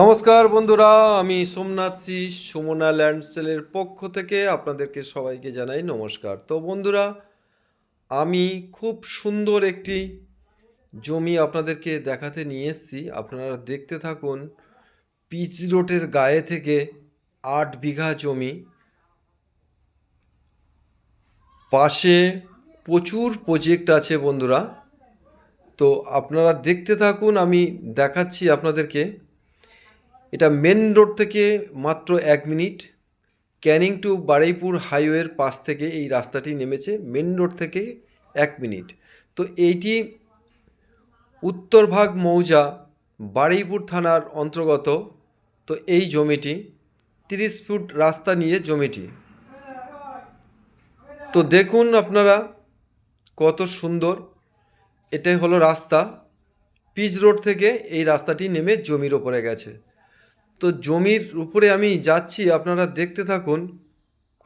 নমস্কার বন্ধুরা, আমি সোমনাথ সি, সুমনা ল্যান্ডসেলের পক্ষ থেকে আপনাদেরকে সবাইকে জানাই নমস্কার। তো বন্ধুরা, আমি খুব সুন্দর একটি জমি আপনাদেরকে দেখাতে নিয়ে এসেছি। আপনারা দেখতে থাকুন, পিচ রোডের গায়ে থেকে আট বিঘা জমি। পাশে প্রচুর প্রজেক্ট আছে বন্ধুরা। তো আপনারা দেখতে থাকুন, আমি দেখাচ্ছি আপনাদেরকে। এটা মেন রোড থেকে মাত্র এক মিনিট। ক্যানিং টু বারুইপুর হাইওয়ের পাশ থেকে এই রাস্তাটি নেমেছে মেন রোড থেকে এক মিনিট। তো এইটি উত্তরভাগ মৌজা বারুইপুর থানার অন্তর্গত। তো এই জমিটি, তিরিশ ফুট রাস্তা নিয়ে জমিটি। তো দেখুন আপনারা কত সুন্দর। এটাই হলো রাস্তা। পিচ রোড থেকে এই রাস্তাটি নেমে জমির ওপরে গেছে। তো জমির উপরে আমি যাচ্ছি, আপনারা দেখতে থাকুন।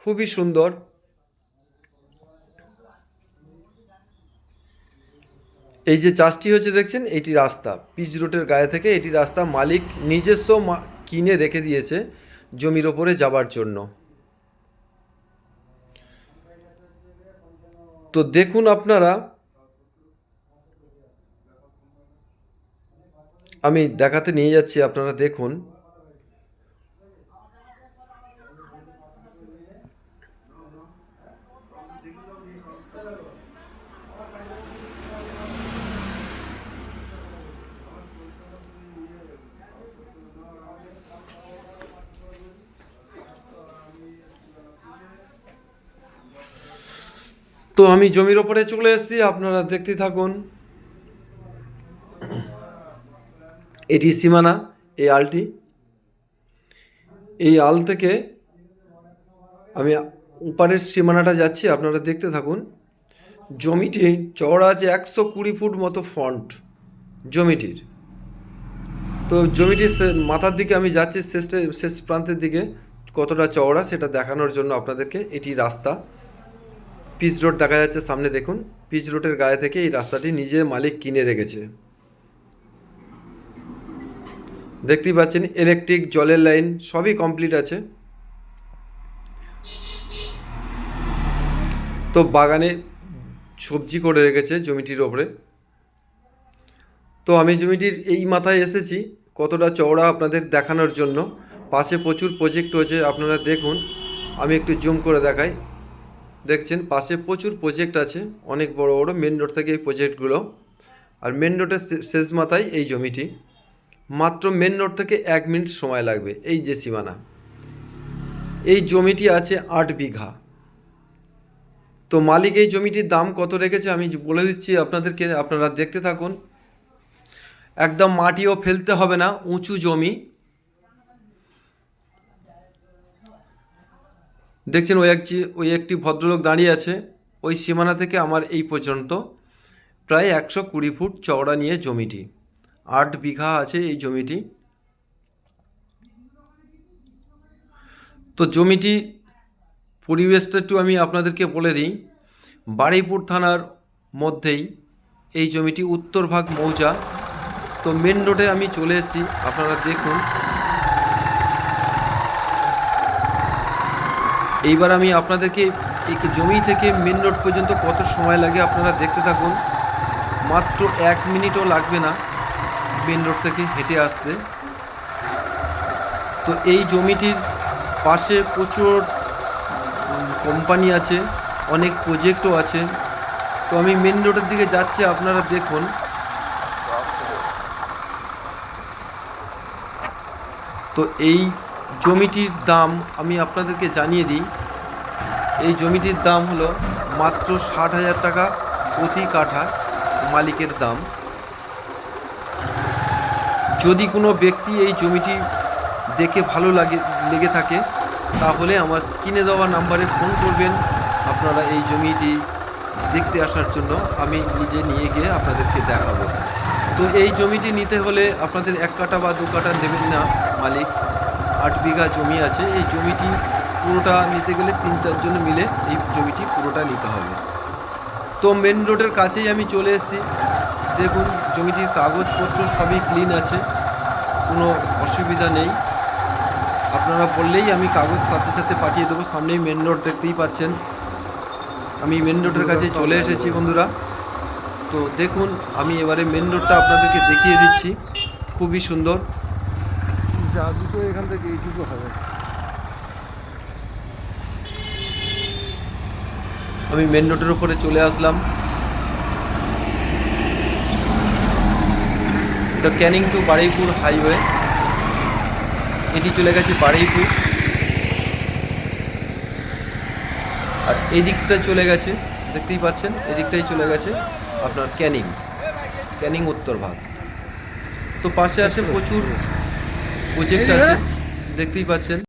খুবই সুন্দর। এই যে চাষটি হচ্ছে দেখছেন, এটি রাস্তা। পিচ রোডের গায়ে থেকে এটি রাস্তা। মালিক নিজস্ব কিনে রেখে দিয়েছে জমির ওপরে যাবার জন্য। তো দেখুন আপনারা, আমি দেখাতে নিয়ে যাচ্ছি, আপনারা দেখুন। তো আমি জমির ওপরে চলে এসেছি, আপনারা দেখতে থাকুন। এটি সীমানা, এই আলটি। এই আল থেকে আমি উপারের সীমানাটা যাচ্ছি, আপনারা দেখতে থাকুন। জমিটি চওড়া আছে একশো কুড়ি ফুট মতো ফ্রন্ট জমিটির। তো জমিটির মাথার দিকে আমি যাচ্ছি শেষে শেষ প্রান্তের দিকে কতটা চওড়া সেটা দেখানোর জন্য আপনাদেরকে এটি রাস্তা। পিচ রোড দেখা যাচ্ছে সামনে, দেখুন। পিচ রোডের গায়ে থেকে এই রাস্তাটি নিজের মালিক কিনে রেখেছে। দেখতেই পাচ্ছেন ইলেকট্রিক জলের লাইন সবই কমপ্লিট আছে। তো বাগানে সবজি করে রেখেছে জমিটির ওপরে। তো আমি জমিটির এই মাথায় এসেছি, কতটা চওড়া আপনাদের দেখানোর জন্য। পাশে প্রচুর প্রজেক্ট রয়েছে, আপনারা দেখুন। আমি একটু জুম করে দেখাই। দেখছেন, পাশে প্রচুর প্রজেক্ট আছে। অনেক বড় বড় মেন রোড থেকে এই প্রজেক্টগুলো আর মেন রোডের শেষ মাথায় এই জমিটি। মাত্র মেন রোড থেকে এক মিনিট সময় লাগবে এই যে সীমানা। এই জমিটি আছে আট বিঘা। তো মালিক এই জমিটির দাম কত রেখেছে আমি বলে দিচ্ছি আপনাদেরকে, আপনারা দেখতে থাকুন। একদম মাটিও ফেলতে হবে না, উঁচু জমি। দেখছেন ওই একটি ওই একটি ভদ্রলোক দাঁড়িয়ে আছে, ওই সীমানা থেকে আমার এই পর্যন্ত প্রায় একশো কুড়ি ফুট চওড়া নিয়ে জমিটি। আট বিঘা আছে এই জমিটি। তো জমিটি পরিবেশটা একটু আমি আপনাদেরকে বলে দিই। বারুইপুর থানার মধ্যেই এই জমিটি উত্তরভাগ মৌজা। তো মেন রোডে আমি চলে এসেছি, আপনারা দেখুন। এইবার আমি আপনাদেরকে এই জমি থেকে মেন রোড পর্যন্ত কত সময় লাগে আপনারা দেখতে থাকুন। মাত্র এক মিনিটও লাগবে না মেন রোড থেকে হেঁটে আসতে। তো এই জমিটির পাশে প্রচুর কোম্পানি আছে, অনেক প্রজেক্টও আছে। তো আমি মেন রোডের দিকে যাচ্ছি, আপনারা দেখুন। তো এই জমিটির দাম আমি আপনাদেরকে জানিয়ে দিই। এই জমিটির দাম হলো মাত্র ষাট হাজার টাকা প্রতি কাঠা মালিকের দাম। যদি কোনো ব্যক্তি এই জমিটি দেখে ভালো লাগে, লেগে থাকে, তাহলে আমার স্ক্রিনে দেওয়া নাম্বারে ফোন করবেন। আপনারা এই জমিটি দেখতে আসার জন্য আমি নিজে নিয়ে গিয়ে আপনাদেরকে দেখাবো। তো এই জমিটি নিতে হলে আপনাদের এক কাঠা বা দু কাঠা দেবেন না মালিক। আট বিঘা জমি আছে। এই জমিটি পুরোটা নিতে গেলে তিন চারজন মিলে এই জমিটি পুরোটা নিতে হবে। তো মেন রোডের কাছেই আমি চলে এসেছি। দেখুন, জমিটির কাগজপত্র সবই ক্লিন আছে। কোনো অসুবিধা নেই। আপনারা বললেই আমি কাগজ সাথে সাথে পাঠিয়ে দেবো। সামনেই মেন রোড দেখতেই পাচ্ছেন। আমি মেন রোডের কাছে চলে এসেছি, বন্ধুরা। তো দেখুন, আমি এবারে মেন রোডটা আপনাদেরকে দেখিয়ে দিচ্ছি। খুবই সুন্দর। যা দুটো এখান থেকে এইটুকু হবে। আমি মেন রোডের উপরে চলে আসলাম। এটা ক্যানিং টু বারুইপুর হাইওয়ে এটি চলে গেছে বারুইপুর। আর এই দিকটা চলে গেছে দেখতেই পাচ্ছেন এদিকটাই চলে গেছে আপনার ক্যানিং। ক্যানিং উত্তর ভাগ। তো পাশে আছে প্রচুর প্রজেক্ট আছে দেখতেই পাচ্ছেন।